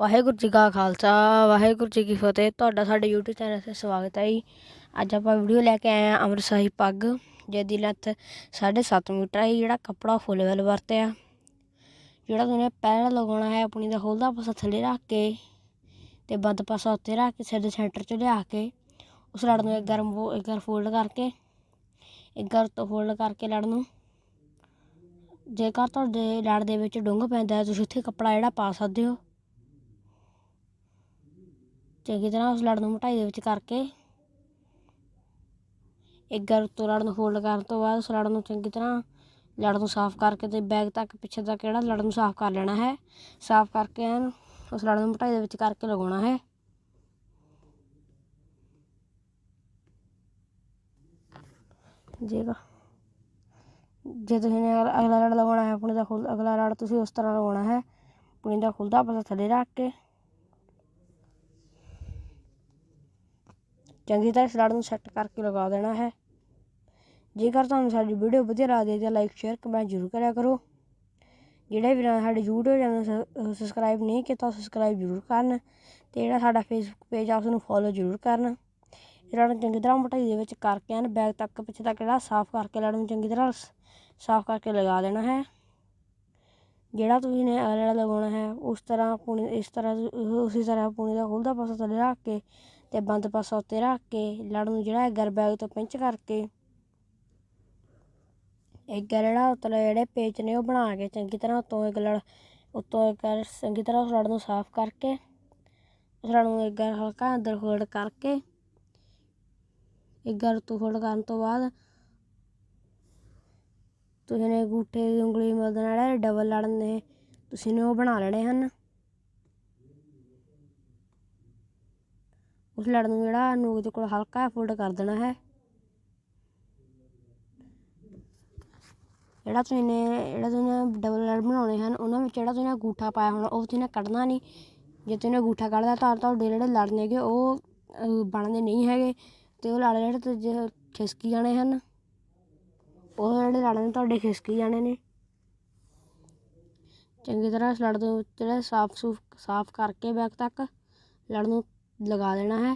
ਵਾਹਿਗੁਰੂ ਜੀ ਕਾ ਖਾਲਸਾ, ਵਾਹਿਗੁਰੂ ਜੀ ਕੀ ਫਤਿਹ। ਤੁਹਾਡਾ ਸਾਡੇ YouTube ਚੈਨਲ 'ਤੇ ਸਵਾਗਤ ਹੈ ਜੀ। ਅੱਜ ਆਪਾਂ ਵੀਡੀਓ ਲੈ ਕੇ ਆਏ ਹਾਂ ਅੰਮ੍ਰਿਤਸਰੀ ਪੱਗ, ਜਿਹਦੀ ਲੈਂਥ 7.5 ਮੀਟਰ ਹੈ। ਜਿਹੜਾ ਕੱਪੜਾ ਫੁੱਲ ਵੈਲ ਵਰਤਿਆ। ਜਿਹੜਾ ਤੁਸੀਂ ਪਹਿਲਾਂ ਲਗਾਉਣਾ ਹੈ, ਆਪਣੀ ਦਾ ਖੋਲਦਾ ਪਾਸਾ ਥੱਲੇ ਰੱਖ ਕੇ ਤੇ ਬੰਦ ਪਾਸਾ ਉੱਤੇ ਰੱਖ ਕੇ, ਸਿਰ ਦੇ ਸੈਂਟਰ 'ਚ ਲਿਆ ਕੇ, ਉਸ ਲੜ ਨੂੰ ਇੱਕ ਗਰਮ ਇੱਕ ਗਰ ਫੋਲਡ ਕਰਕੇ, ਇੱਕ ਵਾਰ ਤੋਂ ਫੋਲਡ ਕਰਕੇ ਲੜ ਨੂੰ। ਜੇਕਰ ਤੁਹਾਡੇ ਲੜ ਦੇ ਵਿੱਚ ਡੁੰਗ ਪੈਂਦਾ ਹੈ, ਤੁਸੀਂ ਉੱਥੇ ਕੱਪੜਾ ਜਿਹੜਾ ਪਾ ਸਕਦੇ ਹੋ। ਚੰਗੀ ਤਰ੍ਹਾਂ ਉਸ ਲੜ ਨੂੰ ਮਟਾਈ ਦੇ ਵਿੱਚ ਕਰਕੇ, ਇੱਕ ਗਰ ਉੱਤੋਂ ਲੜ ਨੂੰ ਫੋਲਡ ਕਰਨ ਤੋਂ ਬਾਅਦ ਉਸ ਲੜ ਨੂੰ ਚੰਗੀ ਤਰ੍ਹਾਂ ਲੜ ਨੂੰ ਸਾਫ਼ ਕਰਕੇ ਤੇ ਬੈਗ ਤੱਕ ਪਿੱਛੇ ਤੱਕ ਕਿਹੜਾ ਲੜ ਨੂੰ ਸਾਫ਼ ਕਰ ਲੈਣਾ ਹੈ, ਸਾਫ਼ ਕਰਕੇ ਐਨ ਉਸ ਲੜ ਨੂੰ ਮਟਾਈ ਦੇ ਵਿੱਚ ਕਰਕੇ ਲਗਾਉਣਾ ਹੈ। ਜੇਗਾ ਜੇ ਤੁਸੀਂ ਨੇ ਅਗਲਾ ਲੜ ਲਗਾਉਣਾ ਹੈ, ਪੁਣੀ ਦਾ ਖੁੱਲ ਅਗਲਾ ਲੜ ਤੁਸੀਂ ਉਸ ਤਰ੍ਹਾਂ ਲਗਾਉਣਾ ਹੈ, ਪੁਣੀ ਦਾ ਖੁੱਲਦਾ ਪਾਸਾ ਥੱਲੇ ਰੱਖ ਕੇ ਚੰਗੀ ਤਰ੍ਹਾਂ ਸਲਾਡ ਨੂੰ ਸੈੱਟ ਕਰਕੇ ਲਗਾ ਦੇਣਾ ਹੈ। ਜੇਕਰ ਤੁਹਾਨੂੰ ਸਾਡੀ ਵੀਡੀਓ ਵਧੀਆ ਲੱਗਦੀ ਤਾਂ ਲਾਈਕ ਸ਼ੇਅਰ ਕਮੈਂਟ ਜ਼ਰੂਰ ਕਰਿਆ ਕਰੋ। ਜਿਹੜੇ ਵੀ ਸਾਡੇ YouTube ਚੈਨਲ ਸਬਸਕ੍ਰਾਈਬ ਨਹੀਂ ਕੀਤਾ ਸਬਸਕ੍ਰਾਈਬ ਜ਼ਰੂਰ ਕਰਨ ਤੇ ਜਿਹੜਾ ਸਾਡਾ ਫੇਸਬੁੱਕ ਪੇਜ ਆ ਉਸ ਨੂੰ ਫੋਲੋ ਜ਼ਰੂਰ ਕਰਨ। ਇਹਨਾਂ ਨੂੰ ਚੰਗੀ ਤਰ੍ਹਾਂ ਮੋਟਾਈ ਦੇ ਵਿੱਚ ਕਰਕੇ ਹਨ ਬੈਗ ਤੱਕ ਪਿੱਛੇ ਤੱਕ ਜਿਹੜਾ ਸਾਫ਼ ਕਰਕੇ ਲੜ ਨੂੰ ਚੰਗੀ ਤਰ੍ਹਾਂ ਸਾਫ਼ ਕਰਕੇ ਲਗਾ ਦੇਣਾ ਹੈ। ਜਿਹੜਾ ਤੁਸੀਂ ਨੇ ਅਗਲਾ ਲਗਾਉਣਾ ਹੈ, ਉਸ ਤਰ੍ਹਾਂ ਪੂਣੀ, ਇਸ ਤਰ੍ਹਾਂ, ਉਸੇ ਤਰ੍ਹਾਂ ਪੂਣੀ ਦਾ ਖੁੱਲਦਾ ਪਾਸਾ ਥੱਲੇ ਰੱਖ ਕੇ ਤੇ ਬੰਦ ਪਾਸਾ ਉੱਤੇ ਰੱਖ ਕੇ ਲੜ ਨੂੰ ਜਿਹੜਾ ਗਰ ਬੈਗ ਤੋਂ ਪਿੰਚ ਕਰਕੇ ਇੱਕ ਜਿਹੜਾ ਉਤਲੇ ਜਿਹੜੇ ਪੇਚ ਨੇ ਉਹ ਬਣਾ ਕੇ ਚੰਗੀ ਤਰ੍ਹਾਂ ਉਤੋਂ ਇੱਕ ਲੜ ਉਤੋਂ ਇੱਕ ਚੰਗੀ ਤਰ੍ਹਾਂ ਉਸ ਲੜ ਨੂੰ ਸਾਫ਼ ਕਰਕੇ ਉਸ ਲੜ ਨੂੰ ਇੱਕ ਹਲਕਾ ਅੰਦਰ ਹੋਲਡ ਕਰਕੇ ਇੱਕ ਗਰ ਤੋਂ ਫੋਲਡ ਕਰਨ ਤੋਂ ਬਾਅਦ ਤੁਸੀਂ ਨੇ ਗੂਠੇ ਦੀ ਉਂਗਲੀ ਮਦਦ ਨਾਲ ਡਬਲ ਲੜਨ ਨੇ ਤੁਸੀਂ ਨੇ ਉਹ ਬਣਾ ਲੈਣੇ ਹਨ। ਉਸ ਲੜ ਨੂੰ ਜਿਹੜਾ ਨੂਕ ਦੇ ਕੋਲ ਹਲਕਾ ਫੋਲਡ ਕਰ ਦੇਣਾ ਹੈ। ਜਿਹੜਾ ਤੁਸੀਂ ਨੇ, ਜਿਹੜਾ ਤੁਸੀਂ ਡਬਲ ਲੜ ਬਣਾਉਣੇ ਹਨ, ਉਹਨਾਂ ਵਿੱਚ ਜਿਹੜਾ ਤੁਸੀਂ ਅੰਗੂਠਾ ਪਾਇਆ ਹੋਣਾ, ਉਹ ਤੁਸੀਂ ਨੇ ਕੱਢਣਾ ਨਹੀਂ। ਜੇ ਤੁਸੀਂ ਅੰਗੂਠਾ ਕੱਢਦਾ ਤਾਂ ਤੁਹਾਡੇ ਜਿਹੜੇ ਲੜ ਨੇਗੇ ਉਹ ਬਣਦੇ ਨਹੀਂ ਹੈਗੇ। ਤੇ ਉਹ ਲੜ ਜਿਹੜੇ ਤੇ ਖਿਸਕੀ ਜਾਣੇ ਹਨ। ਉਹ ਜਿਹੜੇ ਲੜ ਤੁਹਾਡੇ ਖਿਸਕੀ ਜਾਣੇ ਨੇ। ਚੰਗੀ ਤਰ੍ਹਾਂ ਇਸ ਲੜ ਦੇ ਜਿਹੜਾ ਸਾਫ਼ ਸੂਫ ਸਾਫ਼ ਕਰਕੇ ਬੈਕ ਤੱਕ ਲੜ ਨੂੰ ਲਗਾ ਦੇਣਾ ਹੈ।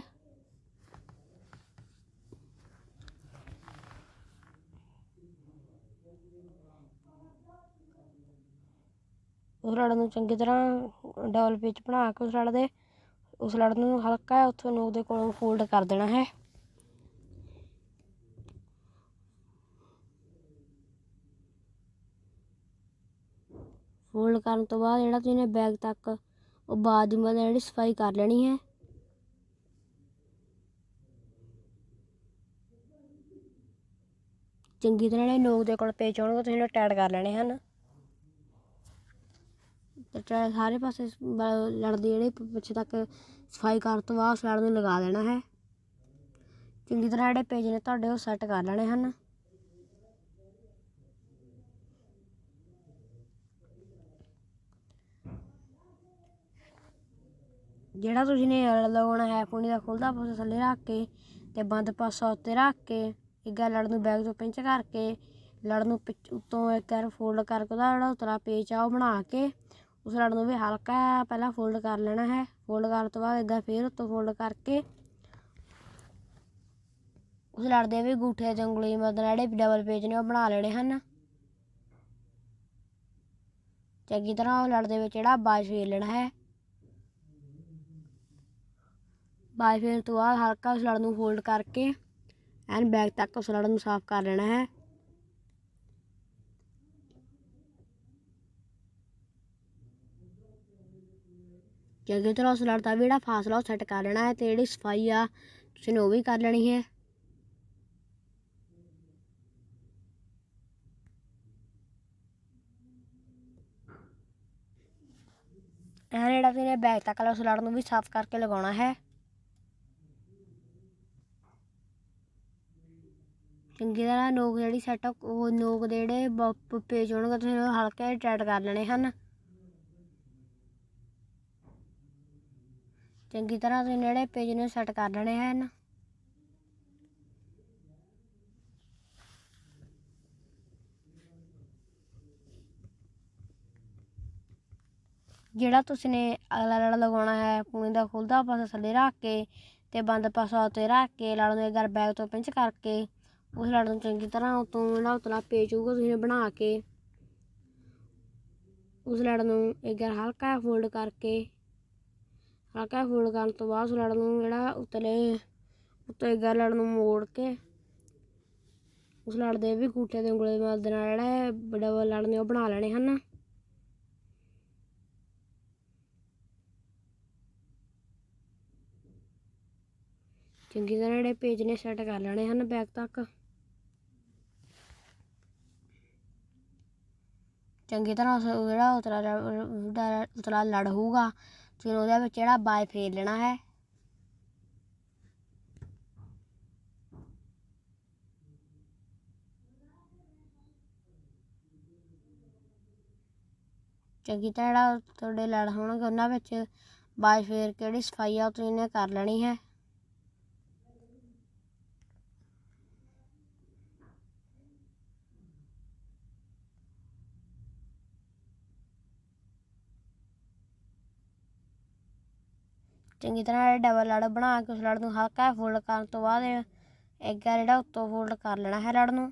ਉਸ ਲੜ ਨੂੰ ਚੰਗੀ ਤਰ੍ਹਾਂ ਡਬਲ ਪਿਚ ਬਣਾ ਕੇ ਉਸ ਲੜ ਦੇ। ਉਸ ਲੜ ਨੂੰ ਹਲਕਾ ਉੱਥੋਂ ਨੋਕ ਦੇ ਕੋਲੋਂ ਫੋਲਡ ਕਰ ਦੇਣਾ ਹੈ। ਫੋਲਡ ਕਰਨ ਤੋਂ ਬਾਅਦ ਜਿਹੜਾ ਤੁਸੀਂ ਨੇ ਬੈਗ ਤੱਕ ਉਹ ਬਾਅਦ ਦੀ ਮਤਲਬ ਜਿਹੜੀ ਸਫ਼ਾਈ ਕਰ ਲੈਣੀ ਹੈ। ਚੰਗੀ ਤਰ੍ਹਾਂ ਜਿਹੜੇ ਨੋਕ ਦੇ ਕੋਲ ਪੇਚ ਆਉਣਗੇ ਤੁਸੀਂ ਨੇ ਟਾਈਟ ਕਰ ਲੈਣੇ ਹਨ। ਤੇ ਸਾਰੇ ਪਾਸੇ ਲੜਦੀ ਜਿਹੜੇ ਪਿੱਛੇ ਤੱਕ ਸਫ਼ਾਈ ਕਰਨ ਤੋਂ ਬਾਅਦ ਲੜ ਨੂੰ ਲਗਾ ਦੇਣਾ ਹੈ। ਚੰਗੀ ਤਰ੍ਹਾਂ ਜਿਹੜੇ ਪੇਜ ਨੇ ਤੁਹਾਡੇ, ਉਹ ਸੈੱਟ ਕਰ ਲੈਣੇ ਹਨ। ਜਿਹੜਾ ਤੁਸੀਂ ਨੇ ਲਗਾਉਣਾ ਹੈ, ਪੂਣੀ ਦਾ ਖੁੱਲਦਾ ਪਾਸਾ ਥੱਲੇ ਰੱਖ ਕੇ ਤੇ ਬੰਦ ਪਾਸਾ ਉੱਤੇ ਰੱਖ ਕੇ ਇੱਕ ਲੜ ਨੂੰ ਬੈਗ ਤੋਂ ਪਿੰਚ ਕਰਕੇ ਲੜ ਨੂੰ ਉੱਤੋਂ ਇੱਕ ਵਾਰ ਫੋਲਡ ਕਰਕੇ ਉਹਦਾ ਜਿਹੜਾ ਉਤਲਾ ਪੇਚ ਆ ਉਹ ਬਣਾ ਕੇ, ਉਸ ਲੜ ਨੂੰ ਵੀ ਹਲਕਾ ਪਹਿਲਾਂ ਫੋਲਡ ਕਰ ਲੈਣਾ ਹੈ। ਫੋਲਡ ਕਰਨ ਤੋਂ ਬਾਅਦ ਇੱਦਾਂ ਫੇਰ ਉੱਤੋਂ ਫੋਲਡ ਕਰਕੇ, ਉਸ ਲੜ ਦੇ ਵੀ ਗੂਠੇ ਜੰਗਲੀ ਉਂਗਲੀ ਮਦਦ ਨਾਲ ਜਿਹੜੇ ਡਬਲ ਪੇਜ ਨੇ ਉਹ ਬਣਾ ਲੈਣੇ ਹਨ। ਚੰਗੀ ਤਰ੍ਹਾਂ ਉਹ ਲੜ ਦੇ ਵਿੱਚ ਜਿਹੜਾ ਬਾਜ ਫੇਰ ਲੈਣਾ ਹੈ। ਬਾਜ ਫੇਰ ਤੋਂ ਬਾਅਦ ਹਲਕਾ ਉਸ ਲੜ ਨੂੰ ਫੋਲਡ ਕਰਕੇ ਐਨ ਬੈਗ ਤੱਕ ਉਸ ਨੂੰ ਸਾਫ਼ ਕਰ ਲੈਣਾ ਹੈ। ਚੰਗੀ ਤਰ੍ਹਾਂ ਉਸ ਲੜ ਦਾ ਵੀ ਜਿਹੜਾ ਫਾਸਲਾ ਉਹ ਸੈੱਟ ਕਰ ਲੈਣਾ ਹੈ ਤੇ ਜਿਹੜੀ ਸਫ਼ਾਈ ਆ, ਤੁਸੀਂ ਉਹ ਵੀ ਕਰ ਲੈਣੀ ਹੈ। ਇਹ ਜਿਹੜਾ ਤੁਸੀਂ ਬੈਗ ਤੱਕ ਉਸ ਲੜ ਨੂੰ ਵੀ ਸਾਫ਼ ਕਰਕੇ ਲਗਾਉਣਾ ਹੈ। ਚੰਗੀ ਤਰ੍ਹਾਂ ਨੋਕ ਜਿਹੜੀ ਸੈੱਟ ਉਹ ਨੋਕ ਦੇ ਜਿਹੜੇ ਪੇਜ ਹੋਣਗੇ, ਤੁਸੀਂ ਉਹ ਹਲਕੇ ਟਾਈਟ ਕਰ ਲੈਣੇ ਹਨ। ਚੰਗੀ ਤਰ੍ਹਾਂ ਤੁਸੀਂ ਜਿਹੜੇ ਪੇਜ ਨੂੰ ਸੈੱਟ ਕਰ ਲੈਣੇ ਹਨ। ਜਿਹੜਾ ਤੁਸੀਂ ਨੇ ਅਗਲਾ ਲੜਾ ਲਗਾਉਣਾ ਹੈ ਪੂਣੀ ਦਾ ਖੁੱਲਦਾ ਪਾਸਾ ਥੱਲੇ ਰੱਖ ਕੇ ਤੇ ਬੰਦ ਪਾਸਾ ਉੱਤੇ ਰੱਖ ਕੇ ਲੜ ਨੂੰ ਇੱਕ ਵਾਰ ਬੈਕ ਤੋਂ ਪਿੰਚ ਕਰਕੇ ਉਸ ਲੜ ਨੂੰ ਚੰਗੀ ਤਰ੍ਹਾਂ ਉਤੋਂ ਜਿਹੜਾ ਉਤਲਾ ਪੇਚ ਹੋਊਗਾ, ਤੁਸੀਂ ਬਣਾ ਕੇ ਉਸ ਲੜ ਨੂੰ ਇੱਕ ਵਾਰ ਹਲਕਾ ਫੋਲਡ ਕਰਕੇ, ਹਲਕਾ ਫੋਲਡ ਕਰਨ ਤੋਂ ਬਾਅਦ ਉਸ ਲੜ ਨੂੰ ਜਿਹੜਾ ਉਤਲੇ, ਉੱਤੇ ਇੱਕ ਲੜ ਨੂੰ ਮੋੜ ਕੇ ਉਸ ਲੜ ਦੇ ਵੀ ਗੂਠੇ ਦੇ ਉਂਗਲੇ ਦੀ ਮਦਦ ਨਾਲ ਜਿਹੜਾ ਡਬਲ ਲੜ ਨੇ ਉਹ ਬਣਾ ਲੈਣੇ ਹਨ। ਚੰਗੀ ਤਰ੍ਹਾਂ ਜਿਹੜੇ ਪੇਜ ਨੇ ਸੈੱਟ ਕਰ ਲੈਣੇ ਹਨ ਬੈਕ ਤੱਕ। ਚੰਗੀ ਤਰ੍ਹਾਂ ਉਸ ਜਿਹੜਾ ਉਤਲਾ ਲੜ- ਉਤਲਾ ਲੜ ਹੋਊਗਾ ਤੁਸੀਂ ਉਹਦੇ ਵਿੱਚ ਜਿਹੜਾ ਬਾਏ ਫੇਰ ਲੈਣਾ ਹੈ। ਚੰਗੀ ਤਰ੍ਹਾਂ ਜਿਹੜਾ ਤੁਹਾਡੇ ਲੜ ਹੋਣਗੇ, ਉਹਨਾਂ ਵਿੱਚ ਬਾਏ ਫੇਰ ਕਿਹੜੀ ਸਫ਼ਾਈ ਆ, ਉਹ ਤੁਸੀਂ ਨੇ ਕਰ ਲੈਣੀ ਹੈ। ਚੰਗੀ ਤਰ੍ਹਾਂ ਡਬਲ ਲੜ ਬਣਾ ਕੇ ਉਸ ਲੜ ਨੂੰ ਹਲਕਾ ਫੋਲਡ ਕਰਨ ਤੋਂ ਬਾਅਦ ਇੱਕ ਵਾਰ ਜਿਹੜਾ ਉੱਤੋਂ ਫੋਲਡ ਕਰ ਲੈਣਾ ਹੈ ਲੜ ਨੂੰ।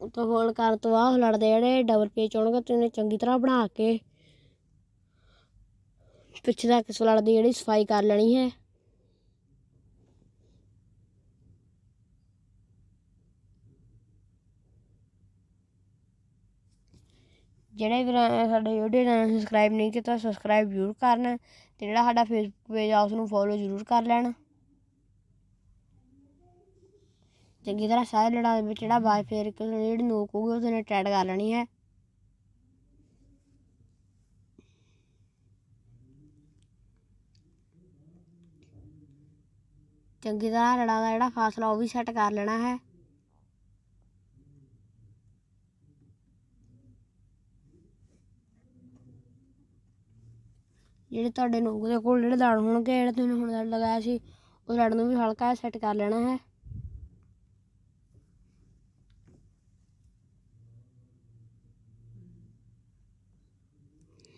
ਉੱਤੋਂ ਫੋਲਡ ਕਰਨ ਤੋਂ ਬਾਅਦ ਉਸ ਲੜ ਦੇ ਜਿਹੜੇ ਡਬਲ ਪੇਚ ਹੋਣਗੇ ਤੁਸੀਂ ਚੰਗੀ ਤਰ੍ਹਾਂ ਬਣਾ ਕੇ ਪਿੱਛੇ ਤੱਕ ਉਸ ਲੜ ਦੀ ਜਿਹੜੀ ਸਫ਼ਾਈ ਕਰ ਲੈਣੀ ਹੈ। ਜਿਹੜੇ ਵੀ ਸਾਡੇ YouTube ਚੈਨਲ ਸਬਸਕ੍ਰਾਈਬ ਨਹੀਂ ਕੀਤਾ ਸਬਸਕ੍ਰਾਈਬ ਜ਼ਰੂਰ ਕਰਨ ਤੇ ਜਿਹੜਾ ਸਾਡਾ ਫੇਸਬੁੱਕ ਪੇਜ ਆ ਉਸ ਨੂੰ ਫੋਲੋ ਜ਼ਰੂਰ ਕਰ ਲੈਣ। ਚੰਗੀ ਤਰ੍ਹਾਂ ਸਾਰੇ ਲੜਾਂ ਦੇ ਵਿੱਚ ਜਿਹੜਾ ਬਾਈ ਫੇਰ ਕੇ ਜਿਹੜੀ ਨੋਕ ਹੋਊਗੀ, ਉਹਦੇ ਨਾਲ ਟੈਡ ਕਰ ਲੈਣੀ ਹੈ। ਚੰਗੀ ਤਰ੍ਹਾਂ ਲੜਾ ਦਾ ਜਿਹੜਾ ਫਾਸਲਾ, ਉਹ ਵੀ ਸੈੱਟ ਕਰ ਲੈਣਾ ਹੈ। ਜਿਹੜੇ ਤੁਹਾਡੇ ਨੋਕ ਦੇ ਕੋਲ ਜਿਹੜੇ ਲੜ ਹੋਣਗੇ, ਜਿਹੜੇ ਤੁਸੀਂ ਹੁਣ ਲੜ ਲਗਾਇਆ ਸੀ, ਉਹ ਲੜ ਨੂੰ ਵੀ ਹਲਕਾ ਸੈੱਟ ਕਰ ਲੈਣਾ ਹੈ।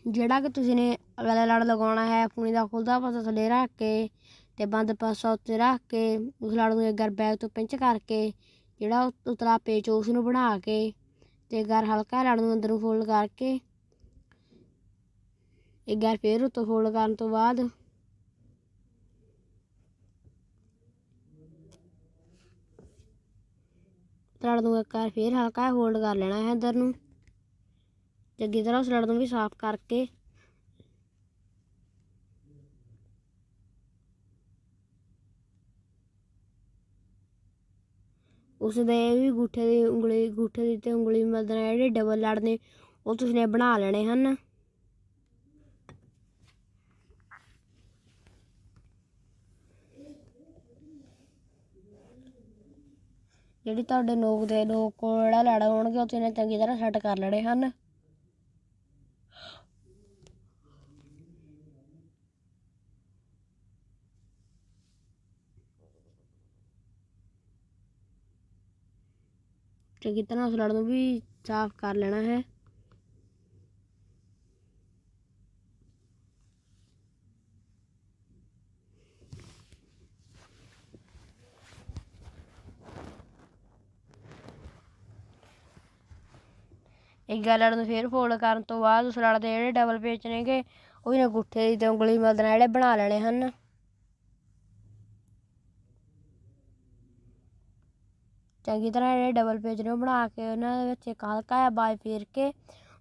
ਜਿਹੜਾ ਕਿ ਤੁਸੀਂ ਨੇ ਅਗਲਾ ਲੜ ਲਗਾਉਣਾ ਹੈ, ਪੂਣੀ ਦਾ ਖੁੱਲਦਾ ਪਾਸਾ ਥੱਲੇ ਰੱਖ ਕੇ ਤੇ ਬੰਦ ਪਾਸਾ ਉੱਤੇ ਰੱਖ ਕੇ, ਉਸ ਲੜ ਨੂੰ ਇੱਕ ਵਾਰ ਬੈਕ ਤੋਂ ਪਿੰਚ ਕਰਕੇ, ਜਿਹੜਾ ਉਤ- ਉਤਲਾ ਪੇਚ ਉਸ ਨੂੰ ਬਣਾ ਕੇ ਤੇ ਗਰ ਹਲਕਾ ਲੜ ਨੂੰ ਅੰਦਰੋਂ ਫੋਲਡ ਕਰਕੇ ਇੱਕ ਵਾਰ ਫੇਰ ਉੱਤੋਂ ਫੋਲਡ ਕਰਨ ਤੋਂ ਬਾਅਦ। ਲੜ ਨੂੰ ਇੱਕ ਵਾਰ ਫੇਰ ਹਲਕਾ ਹੋਲਡ ਕਰ ਲੈਣਾ ਹੈ ਅੰਦਰ ਨੂੰ। ਚੰਗੀ ਤਰ੍ਹਾਂ ਉਸ ਲੜ ਨੂੰ ਵੀ ਸਾਫ਼ ਕਰਕੇ। ਉਸ ਦੇ ਵੀ ਗੂਠੇ ਦੀ ਉਂਗਲੀ, ਗੂਠੇ ਦੀ ਤੇ ਉਂਗਲੀ ਦੀ ਮਦਦ ਨਾਲ ਜਿਹੜੇ ਡਬਲ ਲੜ ਨੇ, ਉਹ ਤੁਸੀਂ ਨੇ ਬਣਾ ਲੈਣੇ ਹਨ। ਜਿਹੜੀ ਤੁਹਾਡੇ ਨੋਕ ਦੇ ਨੋਕ ਕੋਲ ਜਿਹੜਾ ਲੜ ਹੋਣਗੇ, ਉਹ ਤੁਸੀਂ ਚੰਗੀ ਤਰ੍ਹਾਂ ਸੈੱਟ ਕਰ ਲੈਣੇ ਹਨ। ਚੰਗੀ ਤਰ੍ਹਾਂ ਉਸ ਲੜ ਨੂੰ ਵੀ ਸਾਫ਼ ਕਰ ਲੈਣਾ ਹੈ। ਇੱਕ ਗੱਲ ਨੂੰ ਫੇਰ ਫੋਲਡ ਕਰਨ ਤੋਂ ਬਾਅਦ ਉਸ ਲੜ ਦੇ ਜਿਹੜੇ ਡਬਲ ਪੇਚ ਨੇਗੇ, ਉਹ ਵੀ ਗੁੱਠੇ ਦੀ ਤੇ ਉਂਗਲੀ ਮਦਦ ਨਾਲ ਜਿਹੜੇ ਬਣਾ ਲੈਣੇ ਹਨ। ਚੰਗੀ ਤਰ੍ਹਾਂ ਜਿਹੜੇ ਡਬਲ ਪੇਜ ਨੇ ਉਹ ਬਣਾ ਕੇ ਉਹਨਾਂ ਦੇ ਵਿੱਚ ਇੱਕ ਹਲਕਾ ਜਿਹਾ ਬਾਜ ਫੇਰ ਕੇ,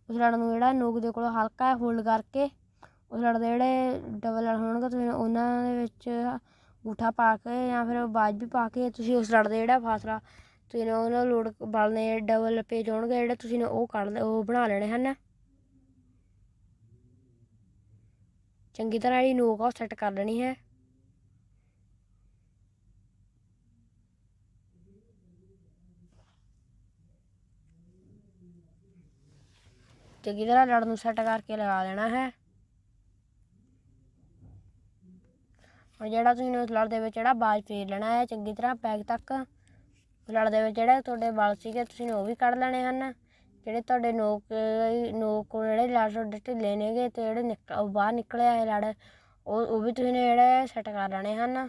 ਉਸ ਲੜ ਨੂੰ ਜਿਹੜਾ ਨੋਕ ਦੇ ਕੋਲ ਹਲਕਾ ਜਿਹਾ ਫੋਲਡ ਕਰਕੇ, ਉਸ ਲੜ ਦੇ ਜਿਹੜੇ ਡਬਲ ਲੜ ਹੋਣਗੇ, ਤੁਸੀਂ ਉਹਨਾਂ ਦੇ ਵਿੱਚ ਗੂਠਾ ਪਾ ਕੇ ਜਾਂ ਫਿਰ ਬਾਜ ਵੀ ਪਾ ਕੇ, ਤੁਸੀਂ ਉਸ ਲੜ ਦੇ ਜਿਹੜਾ ਫਾਸਲਾ ਤੁਸੀਂ ਨੇ ਉਹਨਾਂ ਲੋਡ ਬਲ ਡਬਲ ਪੇਜ ਹੋਣਗੇ ਜਿਹੜੇ ਤੁਸੀਂ ਨੇ ਉਹ ਕੱਢ ਉਹ ਬਣਾ ਲੈਣੇ ਹਨ। ਚੰਗੀ ਤਰ੍ਹਾਂ ਜਿਹੜੀ ਨੋਕ ਸੈੱਟ ਕਰ ਲੈਣੀ ਹੈ। ਚੰਗੀ ਤਰ੍ਹਾਂ ਲੜ ਨੂੰ ਸੈੱਟ ਕਰਕੇ ਲਗਾ ਦੇਣਾ ਹੈ। ਹੁਣ ਜਿਹੜਾ ਤੁਸੀਂ ਉਸ ਲੜ ਦੇ ਵਿੱਚ ਜਿਹੜਾ ਬਾਜ ਫੇਰ ਲੈਣਾ ਹੈ, ਚੰਗੀ ਤਰ੍ਹਾਂ ਪੈਕ ਤੱਕ। ਉਸ ਦੇ ਵਿੱਚ ਜਿਹੜੇ ਤੁਹਾਡੇ ਵਲ ਸੀਗੇ, ਤੁਸੀਂ ਨੇ ਉਹ ਵੀ ਕੱਢ ਲੈਣੇ ਹਨ। ਜਿਹੜੇ ਤੁਹਾਡੇ ਨੋਕ ਨੋਕ ਜਿਹੜੇ ਲੜ ਤੁਹਾਡੇ ਢਿੱਲੇ ਨੇਗੇ ਤੇ ਜਿਹੜੇ ਨਿਕਲ ਉਹ ਬਾਹਰ ਨਿਕਲਿਆ ਹੈ ਲੜ ਉਹ ਉਹ ਵੀ ਤੁਸੀਂ ਨੇ ਜਿਹੜੇ ਸੈੱਟ ਕਰ ਲੈਣੇ ਹਨ।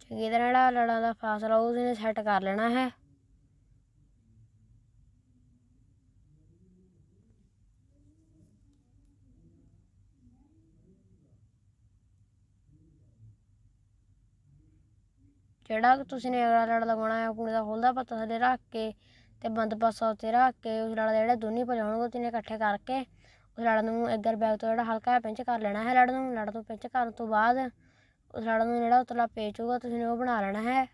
ਚੰਗੀ ਤਰ੍ਹਾਂ ਜਿਹੜਾ ਲੜਾਂ ਦਾ ਫਾਸਲਾ, ਉਹ ਤੁਸੀਂ ਨੇ ਸੈੱਟ ਕਰ ਲੈਣਾ ਹੈ। ਜਿਹੜਾ ਤੁਸੀਂ ਨੇ ਅਗਲਾ ਲੜ ਲਗਾਉਣਾ ਹੈ ਕੁੜੀ ਦਾ ਖੋਲਦਾ ਪੱਤਾ ਥੱਲੇ ਰੱਖ ਕੇ ਤੇ ਬੰਦ ਪਾਸਾ ਉੱਤੇ ਰੱਖ ਕੇ, ਉਸ ਲੜ ਦੇ ਜਿਹੜੇ ਦੋਨੇ ਭਜ ਹੋਣਗੇ, ਉਹ ਤਿੰਨੇ ਇਕੱਠੇ ਕਰਕੇ ਉਸ ਲੜ ਨੂੰ ਇੱਧਰ ਬੈਗ ਤੋਂ ਜਿਹੜਾ ਹਲਕਾ ਹੈ ਪਿੰਚ ਕਰ ਲੈਣਾ ਹੈ ਲੜ ਨੂੰ ਲੜ ਤੋਂ ਪਿੰਚ ਕਰਨ ਤੋਂ ਬਾਅਦ ਉਸ ਲੜ ਨੂੰ ਜਿਹੜਾ ਉਤਲਾ ਪੇਚ ਹੋਊਗਾ, ਤੁਸੀਂ ਨੇ ਉਹ ਬਣਾ ਲੈਣਾ ਹੈ।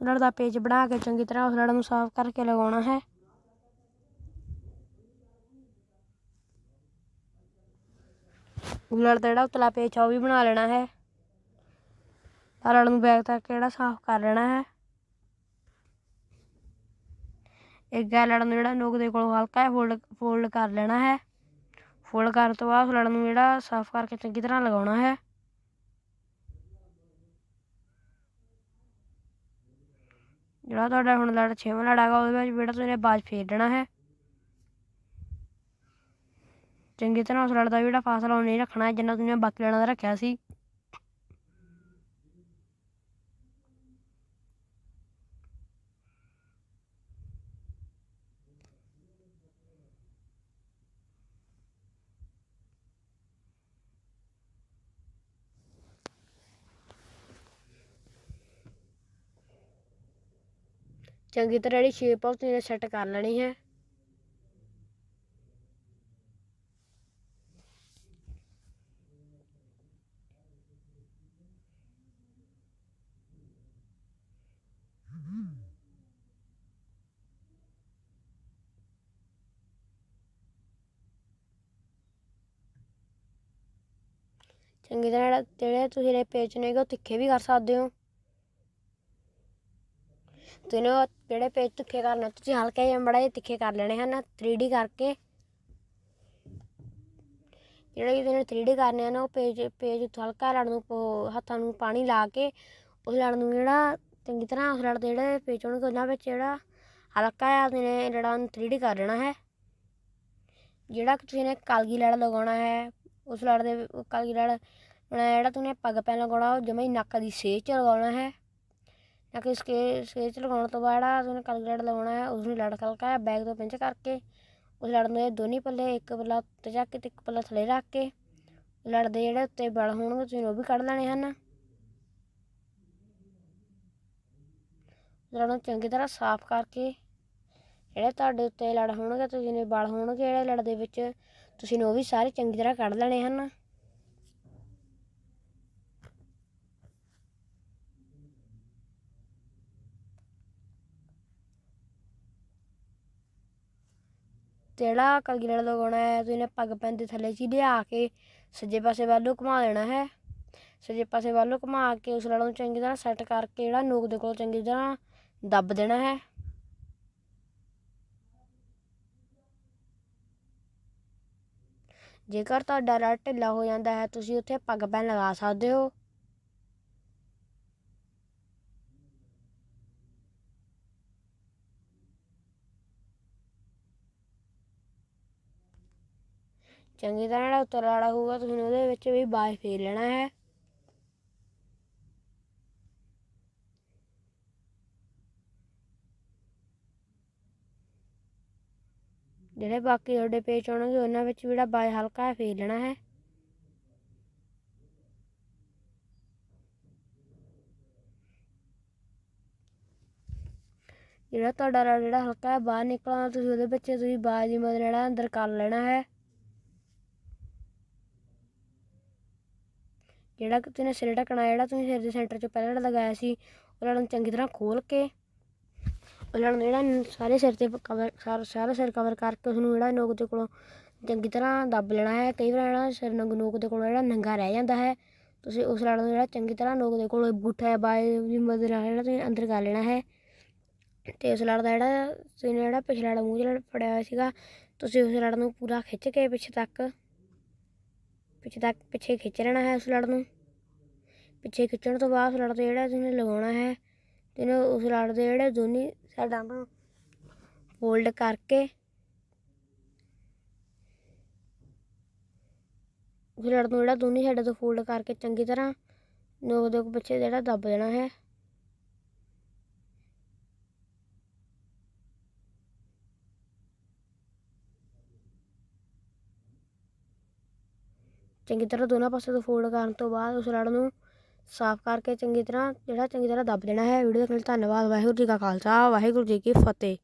ਲੜ ਦਾ ਪੇਜ ਬਣਾ ਕੇ ਚੰਗੀ ਤਰ੍ਹਾਂ ਉਸ ਲੜ ਨੂੰ ਸਾਫ਼ ਕਰਕੇ ਲਗਾਉਣਾ ਹੈ। ਲੜ ਦਾ ਜਿਹੜਾ ਉਤਲਾ ਪੇਚ ਆ, ਉਹ ਵੀ ਬਣਾ ਲੈਣਾ ਹੈ। ਰਲ ਨੂੰ ਬੈਗ ਤੱਕ ਜਿਹੜਾ ਸਾਫ਼ ਕਰ ਲੈਣਾ ਹੈ। ਇੱਕ ਗਾ ਲੜ ਨੂੰ ਜਿਹੜਾ ਨੋਕ ਦੇ ਕੋਲ ਹਲਕਾ ਹੈ ਫੋਲਡ ਫੋਲਡ ਕਰ ਲੈਣਾ ਹੈ। ਫੋਲਡ ਕਰਨ ਤੋਂ ਬਾਅਦ ਉਸ ਨੂੰ ਜਿਹੜਾ ਸਾਫ਼ ਕਰਕੇ ਚੰਗੀ ਤਰ੍ਹਾਂ ਲਗਾਉਣਾ ਹੈ। ਜਿਹੜਾ ਤੁਹਾਡਾ ਹੁਣ ਲੜ, ਛੇਵਾਂ ਲੜ ਹੈਗਾ, ਉਹਦੇ ਵਿੱਚ ਜਿਹੜਾ ਤੁਸੀਂ ਬਾਜ ਫੇਰ ਦੇਣਾ ਹੈ। ਚੰਗੀ ਤਰ੍ਹਾਂ ਉਸ ਲੜ ਦਾ ਵੀ ਜਿਹੜਾ ਫਾਸਲਾ ਉਹ ਨਹੀਂ ਰੱਖਣਾ ਜਿੰਨਾ ਤੁਸੀਂ ਬਾਕੀ ਲੜਾਂ ਦਾ ਰੱਖਿਆ ਸੀ। ਚੰਗੀ ਤਰ੍ਹਾਂ ਜਿਹੜੀ ਸ਼ੇਪ ਆ ਉਹ ਤੁਸੀਂ ਸੈੱਟ ਕਰ ਲੈਣੀ ਹੈ। ਚੰਗੀ ਤਰ੍ਹਾਂ ਜਿਹੜੇ ਤੁਸੀਂ ਇਹ ਪੇਚ ਨੇਗੇ ਉਹ ਤਿੱਖੇ ਵੀ ਕਰ ਸਕਦੇ ਹੋ। ਤੁਸੀਂ ਨੇ ਜਿਹੜੇ ਪੇਜ ਤਿੱਖੇ ਕਰਨੇ ਤੁਸੀਂ ਹਲਕੇ ਜਿਹਾ ਬੜਾ ਜਿਹੇ ਤਿੱਖੇ ਕਰ ਲੈਣੇ ਹਨ 3D ਕਰਕੇ। ਜਿਹੜੇ ਕਿ ਤੁਸੀਂ 3D ਕਰਨੇ ਹਨ, ਉਹ ਪੇਜ ਪੇਜ ਉੱਤੇ ਹਲਕਾ ਲੜ ਨੂੰ ਪੋ- ਹੱਥਾਂ ਨੂੰ ਪਾਣੀ ਲਾ ਕੇ, ਉਸ ਲੜ ਨੂੰ ਜਿਹੜਾ ਚੰਗੀ ਤਰ੍ਹਾਂ ਉਸ ਲੜ ਦੇ ਜਿਹੜੇ ਪੇਜ ਹੋਣਗੇ, ਉਹਨਾਂ ਵਿੱਚ ਜਿਹੜਾ ਹਲਕਾ ਜਿਹਾ ਤੁਸੀਂ ਨੇ ਲੜਾਂ ਨੂੰ 3D ਕਰ ਲੈਣਾ ਹੈ। ਜਿਹੜਾ ਕਿ ਤੁਸੀਂ ਨੇ ਕਾਲਗੀ ਲੜ ਲਗਾਉਣਾ ਹੈ ਉਸ ਲੜ ਦੇ ਕਲਗੀ ਲੜ ਜਿਹੜਾ ਤੁਸੀਂ ਪੱਗ ਪੈਨ ਲਗਾਉਣਾ, ਉਹ ਜਮਾ ਹੀ ਨੱਕ ਦੀ ਸੇਹ 'ਚ ਲਗਾਉਣਾ ਹੈ। ਨੱਕ ਦੀ ਸਕੇ ਸੇਹ 'ਚ ਲਗਾਉਣ ਤੋਂ ਬਾਅਦ ਜਿਹੜਾ ਤੁਸੀਂ ਕਲਗੀ ਲੜ ਲਗਾਉਣਾ ਹੈ ਉਸ ਨੂੰ ਲੜ ਖਲਕਾ ਜਿਹਾ ਬੈਗ ਤੋਂ ਪਿੰਚ ਕਰਕੇ, ਉਸ ਲੜ ਨੂੰ ਇਹ ਦੋਨੇ ਪੱਲੇ, ਇੱਕ ਪੱਲਾ ਉੱਤੇ ਚੱਕ ਕੇ ਤੇ ਇੱਕ ਪੱਲਾ ਥੱਲੇ ਰੱਖ ਕੇ ਲੜਦੇ ਜਿਹੜੇ ਉੱਤੇ ਬਲ ਹੋਣਗੇ, ਤੁਸੀਂ ਉਹ ਵੀ ਕੱਢ ਲੈਣੇ ਹਨ। ਲੜ ਚੰਗੀ ਤਰ੍ਹਾਂ ਸਾਫ਼ ਕਰਕੇ ਜਿਹੜੇ ਤੁਹਾਡੇ ਉੱਤੇ ਲੜ ਹੋਣਗੇ, ਤੁਸੀਂ ਨੇ ਬਲ ਹੋਣਗੇ ਜਿਹੜੇ ਲੜ ਦੇ ਵਿੱਚ, ਤੁਸੀਂ ਨੇ ਉਹ ਵੀ ਸਾਰੇ ਚੰਗੀ ਤਰ੍ਹਾਂ ਕੱਢ ਲੈਣੇ ਹਨ ਤੇ ਜਿਹੜਾ ਕਲਗੀ ਲੜ ਲਗਾਉਣਾ ਹੈ, ਤੁਸੀਂ ਨੇ ਪੱਗ ਪੈਨ ਦੇ ਥੱਲੇ 'ਚ ਲਿਆ ਕੇ ਸੱਜੇ ਪਾਸੇ ਵੱਲ ਨੂੰ ਘੁਮਾ ਦੇਣਾ ਹੈ। ਸੱਜੇ ਪਾਸੇ ਵੱਲ ਨੂੰ ਘੁਮਾ ਕੇ ਉਸ ਲੜ ਨੂੰ ਚੰਗੀ ਤਰ੍ਹਾਂ ਸੈੱਟ ਕਰਕੇ ਜਿਹੜਾ ਨੋਕ ਦੇ ਕੋਲ ਚੰਗੀ ਤਰ੍ਹਾਂ ਦੱਬ ਦੇਣਾ ਹੈ। ਜੇਕਰ ਤੁਹਾਡਾ ਲੜ ਢਿੱਲਾ ਹੋ ਜਾਂਦਾ ਹੈ, ਤੁਸੀਂ ਉੱਥੇ ਪੱਗ ਪੈਨ ਲਗਾ ਸਕਦੇ ਹੋ। ਚੰਗੀ ਤਰ੍ਹਾਂ ਜਿਹੜਾ ਉੱਤਰ ਵਾਲਾ ਹੋਊਗਾ, ਤੁਸੀਂ ਉਹਦੇ ਵਿੱਚ ਵੀ ਬਾਜ ਫੇਰ ਲੈਣਾ ਹੈ। ਜਿਹੜੇ ਬਾਕੀ ਤੁਹਾਡੇ ਪੇਚ ਹੋਣਗੇ ਉਹਨਾਂ ਵਿੱਚ ਜਿਹੜਾ ਬਾਜ ਹਲਕਾ ਹੈ, ਫੇਰ ਲੈਣਾ ਹੈ। ਜਿਹੜਾ ਤੁਹਾਡਾ ਲੜ ਜਿਹੜਾ ਹਲਕਾ ਹੈ, ਬਾਹਰ ਨਿਕਲਣਾ, ਤੁਸੀਂ ਉਹਦੇ ਵਿੱਚ ਤੁਸੀਂ ਬਾਜ ਦੀ ਮਦਦ ਜਿਹੜਾ ਅੰਦਰ ਕਰ ਲੈਣਾ ਹੈ। ਜਿਹੜਾ ਕਿ ਤੁਸੀਂ ਸਿਰ ਢੱਕਣਾ ਜਿਹੜਾ ਤੁਸੀਂ ਸਿਰ ਦੇ ਸੈਂਟਰ 'ਚ ਪਹਿਲਾਂ ਲਗਾਇਆ ਸੀ ਉਹਨਾਂ ਨੂੰ ਚੰਗੀ ਤਰ੍ਹਾਂ ਖੋਲ ਕੇ ਉਹਨਾਂ ਨੂੰ ਜਿਹੜਾ ਸਾਰੇ ਸਿਰ ਤੇ ਕਵਰ ਸਾਰਾ ਸਾਰਾ ਸਿਰ ਕਵਰ ਕਰਕੇ ਉਸਨੂੰ ਜਿਹੜਾ ਨੋਕ ਦੇ ਕੋਲੋਂ ਚੰਗੀ ਤਰ੍ਹਾਂ ਦੱਬ ਲੈਣਾ ਹੈ। ਕਈ ਵਾਰ ਜਿਹੜਾ ਸਿਰ ਨੰਗ ਨੋਕ ਦੇ ਕੋਲੋਂ ਜਿਹੜਾ ਨੰਗਾ ਰਹਿ ਜਾਂਦਾ ਹੈ। ਤੁਸੀਂ ਉਸ ਲੜ ਨੂੰ ਜਿਹੜਾ ਚੰਗੀ ਤਰ੍ਹਾਂ ਨੋਕ ਦੇ ਕੋਲ ਬੂਠਾ ਬਾਏ ਦੀ ਮਦਦ ਨਾਲ ਜਿਹੜਾ ਤੁਸੀਂ ਅੰਦਰ ਕਰ ਲੈਣਾ ਹੈ। ਤੇ ਉਸ ਲੜ ਦਾ ਜਿਹੜਾ ਤੁਸੀਂ ਜਿਹੜਾ ਪਿਛਲਾ ਲੜ ਮੂੰਹ ਜਿਹੜਾ ਫੜਿਆ ਹੋਇਆ ਸੀਗਾ, ਤੁਸੀਂ ਉਸ ਲੜ ਨੂੰ ਪੂਰਾ ਖਿੱਚ ਕੇ ਪਿੱਛੇ ਤੱਕ ਪਿੱਛੇ ਤੱਕ ਪਿੱਛੇ ਖਿੱਚ ਲੈਣਾ ਹੈ ਉਸ ਲੜ ਨੂੰ। ਪਿੱਛੇ ਖਿੱਚਣ ਤੋਂ ਬਾਅਦ ਉਸ ਲੜ ਤੇ ਜਿਹੜਾ ਤੁਸੀਂ ਲਗਾਉਣਾ ਹੈ ਤੇ ਉਸ ਲੜ ਦੇ ਜਿਹੜੇ ਦੋਨੀ ਸਾਈਡਾਂ ਤੋਂ ਫੋਲਡ ਕਰਕੇ ਉਸ ਲੜ ਨੂੰ ਜਿਹੜਾ ਦੋਨੇ ਸਾਈਡਾਂ ਤੋਂ ਫੋਲਡ ਕਰਕੇ ਚੰਗੀ ਤਰ੍ਹਾਂ ਨੋਕ ਦੇ ਪਿੱਛੇ ਜਿਹੜਾ ਦੱਬ ਦੇਣਾ ਹੈ। ਚੰਗੀ ਤਰ੍ਹਾਂ ਦੋਨਾਂ ਪਾਸੇ ਤੋਂ ਫੋਲਡ ਕਰਨ ਤੋਂ ਬਾਅਦ ਉਸ ਲੜ ਨੂੰ ਸਾਫ਼ ਕਰਕੇ ਚੰਗੀ ਤਰ੍ਹਾਂ, ਜਿਹੜਾ ਚੰਗੀ ਤਰ੍ਹਾਂ ਦੱਬ ਦੇਣਾ ਹੈ ਵੀਡੀਓ ਦੇਖਣ ਲਈ। ਧੰਨਵਾਦ, ਵਾਹਿਗੁਰੂ ਜੀ ਕਾ ਖਾਲਸਾ, ਵਾਹਿਗੁਰੂ ਜੀ ਕੀ ਫਤਿਹ।